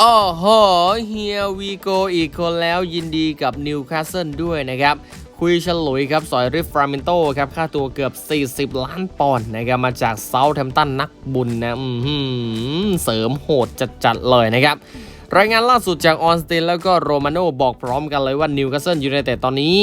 โอ้โหเฮียวีโกอีกคนแล้วยินดีกับนิวคาสเซิลด้วยนะครับ คุยฉลุยครับ สอยริฟฟราเมนโตครับ ค่าตัวเกือบ 40 ล้านปอนด์นะครับ มาจากเซาท์แฮมตันนักบุญนะอื้อหือเสริมโหดจัด ๆ เลยนะครับรายงานล่าสุดจากออนสตินแล้วก็โรมาโนบอกพร้อมกันเลยว่านิวคาสเซิลยูไนเต็ดตอนนี้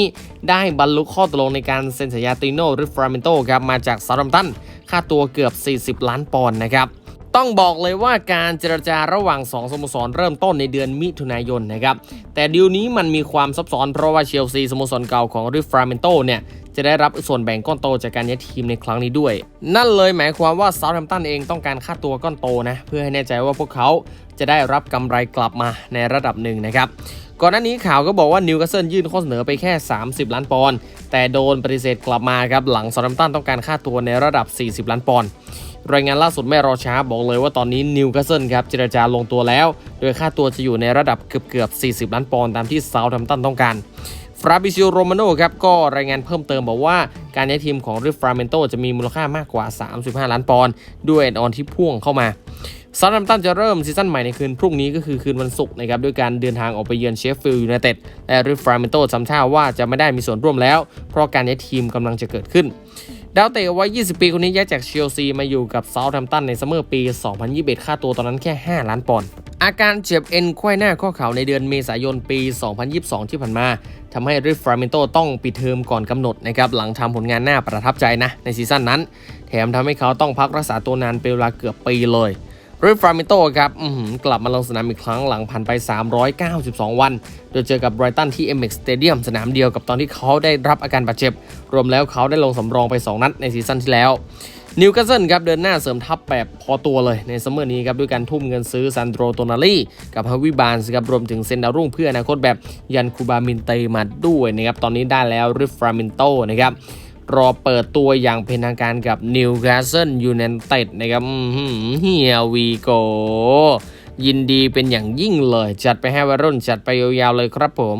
ได้บรรลุข้อตกลงในการเซ็นสัญญาติโนริฟฟราเมนโตครับมาจากเซาท์แฮมตัน ค่าตัวเกือบ 40 ล้านปอนด์นะครับ ต้องบอกเลยว่าการเจรจาระหว่าง 2สโมสรเริ่มต้นในเดือนมิถุนายนนะครับแต่ดีลนี้มันมีความซับซ้อนเพราะว่าเชลซีสโมสรเก่าของริฟราเมนโตเนี่ยจะได้รับส่วนแบ่งก้อนโตจากการย้ายทีมในครั้งนี้ด้วย นั่นเลยหมายความว่าเซาท์แฮมป์ตันเองต้องการค่าตัวก้อนโตนะเพื่อให้แน่ใจว่าพวกเขาจะได้รับกำไรกลับมาในระดับหนึ่งนะครับก่อนหน้านี้ข่าวก็บอกว่านิวคาสเซิลยื่นข้อเสนอไปแค่ 30 ล้านปอนด์แต่โดนปฏิเสธกลับมาครับหลังซาร์แฮมตันต้องการค่าตัวในระดับ 40 ล้านปอนด์ รายงานล่าสุดไม่รอช้าบอกเลยว่าตอนนี้นิวคาสเซิลครับเจรจาลงตัวแล้ว โดยค่าตัวจะอยู่ในระดับเกือบเกือบ 40 ล้านปอนด์ตามที่เซาท์แฮมตันต้องการฟราบิซิโอโรมาโนครับก็รายงานเพิ่มเติมบอกว่าการย้ายทีมของริฟราเมนโตจะมีมูลค่ามากกว่า 35 ล้านปอนด์ด้วยอนอนที่พ่วงเข้ามาซาร์แฮมตันจะเริ่มซีซั่นใหม่ในคืนพรุ่งนี้ก็คือคืนวันศุกร์นะครับด้วยการเดินทางออกไปเยือนเชฟฟิลด์ยูไนเต็ดและริฟราเมนโตจำท่าว่าจะไม่ได้มีส่วนร่วมแล้ว เพราะการย้ายทีมกำลังจะเกิดขึ้น ดาวเตะวัย 20 ปีคนนี้ย้ายจากเชลซีมาอยู่กับเซาท์แฮมป์ตันในซัมเมอร์ปี 2021 ค่าตัวตอนนั้นแค่ 5 ล้านปอนด์ อาการเจ็บเอ็นควายหน้าข้อเข่าในเดือนเมษายนปี 2022 ที่ผ่านมาทำให้ริฟฟราเมนโตต้องปิดเทอมก่อนกำหนดนะครับหลังทำผลงานหน้าประทับใจนะในซีซั่นนั้น แถมทำให้เขาต้องพักรักษาตัวนานเป็นเวลาเกือบปีเลย ริฟฟรามิโตครับกลับมาลงสนามอีกครั้งหลังผ่านไป 392 วัน โดยเจอกับไบรตันที่ MX Stadium สนามเดียวกับตอนที่เขาได้รับอาการบาดเจ็บ รวมแล้วเขาได้ลงสำรองไป 2 นัดในซีซั่นที่แล้วนิวคาสเซิลครับเดินหน้าเสริมทัพแบบพอตัวเลยในซัมเมอร์นี้ครับด้วยการทุ่มเงินซื้อซันโดรโตนาลีกับฮาวิบานส์ครับรวมถึงเซนดารุ่งเพื่ออนาคตแบบยันคูบามินเตมาด้วยนะครับตอนนี้ได้แล้วริฟฟรามินโตนะครับ รอเปิดตัวอย่างเป็นทางการกับนิวคาสเซิลยูไนเต็ดนะครับเฮียวีโกยินดีเป็นอย่างยิ่งเลย จัดไปให้วัยรุ่นจัดไปยาวๆเลยครับผม